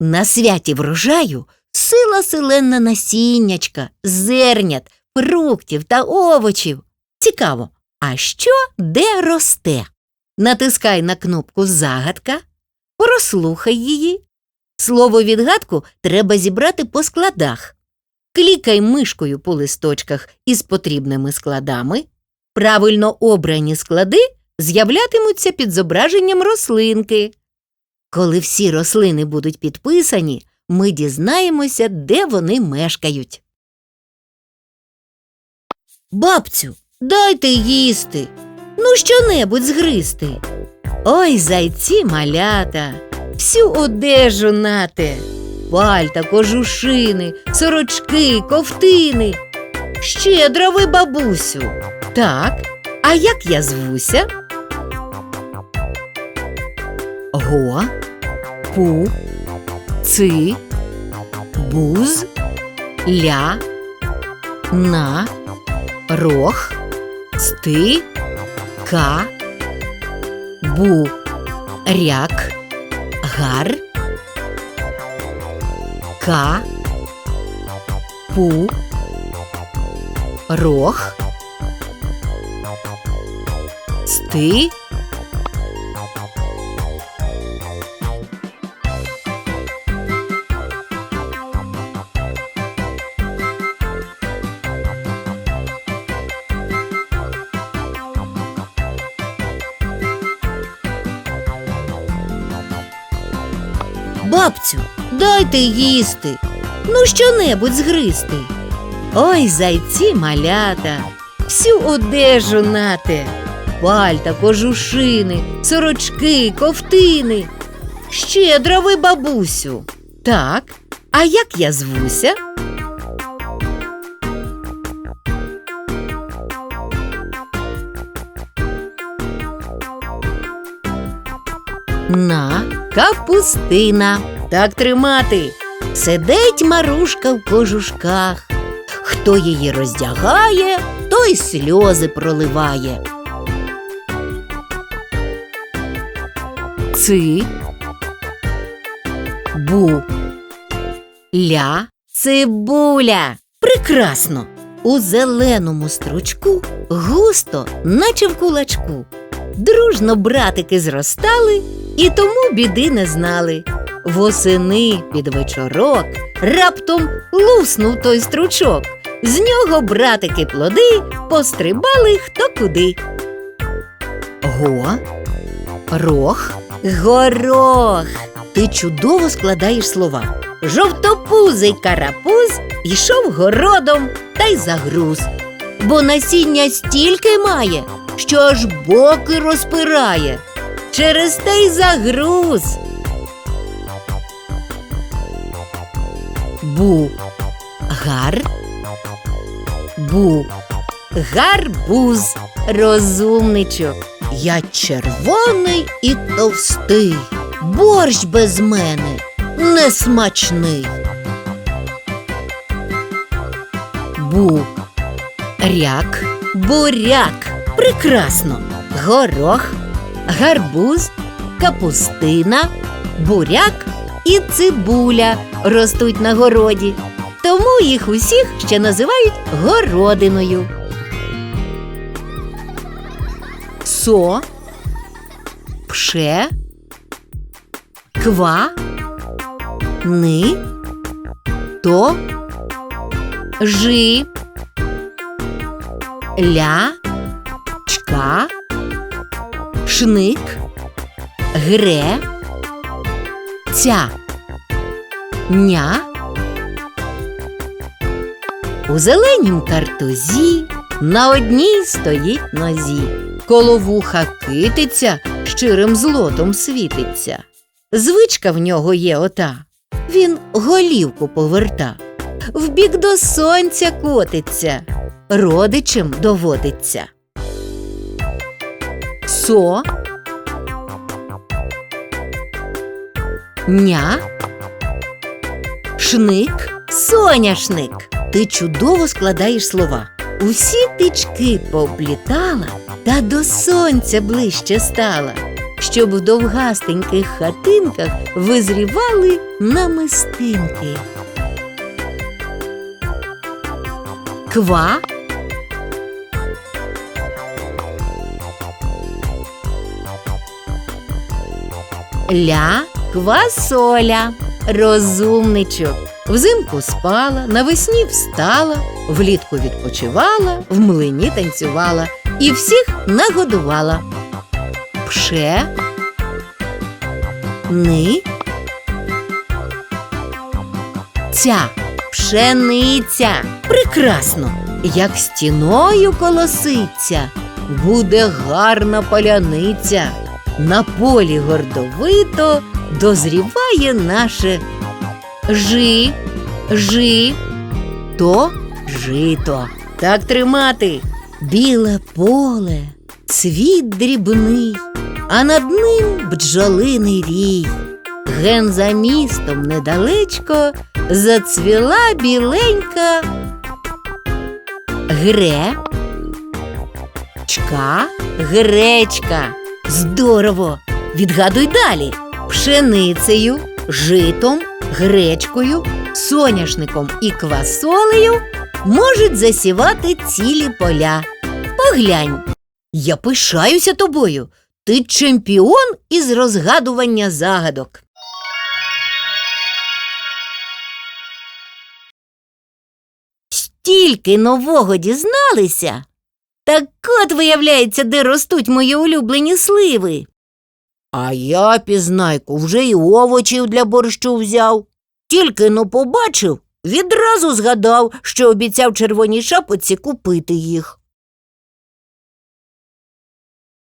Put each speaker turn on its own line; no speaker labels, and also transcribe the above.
На святі врожаю сила селена насіннячка, зернят, фруктів та овочів. Цікаво, а що де росте? Натискай на кнопку Загадка, прослухай її. Слово відгадку треба зібрати по складах. Клікай мишкою по листочках із потрібними складами. Правильно обрані склади з'являтимуться під зображенням рослинки. Коли всі рослини будуть підписані, ми дізнаємося, де вони мешкають. Бабцю, дайте їсти. Ну, що-небудь згристи. Ой, зайці малята, всю одежу нате, пальта, кожушини, сорочки, ковтини. Щедра ви, бабусю. Так, а як я звуся? Го, пу, ци, буз, ля, на, рох, сти, ка, бу, ряк, гар, ка, пу, рох, сти. Бабцю, дайте їсти. Ну, що-небудь згристи. Ой, зайці малята, всю одежу нате, пальта, кожушини, сорочки, ковтини. Щедра ви, бабусю. Так, а як я звуся? На капустина. Так тримати. Сидить Марушка в кожушках. Хто її роздягає, той сльози проливає. Ци. Бу. Ля. Цибуля. Прекрасно. У зеленому стручку густо, наче в кулачку. Дружно братики зростали і тому біди не знали. Восени під вечорок раптом луснув той стручок. З нього братики плоди пострибали хто куди. Го, рох, горох. Ти чудово складаєш слова. Жовтопузий карапуз йшов городом та й загруз. Бо насіння стільки має, що аж боки розпирає. Через те й загруз. Бу. Гар. Бу. Гарбуз. Розумничок. Я червоний і товстий. Борщ без мене несмачний. Бу. Ряк. Буряк. Прекрасно. Горох, гарбуз, капустина, буряк і цибуля ростуть на городі. Тому їх усіх ще називають городиною. Со, пше, ква, ни, то, жи, ля, чка, шник, гре, ця, ня. У зеленім картузі на одній стоїть нозі. Коло вуха китиця, щирим злотом світиться. Звичка в нього є ота. Він голівку поверта, вбік до сонця котиться, родичем доводиться. Со, ня, шник, соняшник. Ти чудово складаєш слова. Усі тички пооблітала та до сонця ближче стала. щоб в довгастеньких хатинках визрівали намистинки. Ква Ля квасоля, розумничок. Взимку спала, навесні встала, влітку відпочивала, в млині танцювала і всіх нагодувала. Пше, ни, ця пшениця. Прекрасно, як стіною колоситься, буде гарна поляниця. На полі гордовито дозріває наше жи, жи, то жито. Так тримати. Біле поле, цвіт дрібний, а над ним бджолиний рій. Ген за містом недалечко зацвіла біленька гре, чка, гречка. Здорово! Відгадуй далі. Пшеницею, житом, гречкою, соняшником і квасолею можуть засівати цілі поля. Поглянь, я пишаюся тобою. Ти чемпіон із розгадування загадок. Стільки нового дізналися. Так от виявляється, де ростуть мої улюблені сливи. А я, пізнайку, вже й овочів для борщу взяв. Тільки но побачив, відразу згадав, що обіцяв червоній шапоці купити їх.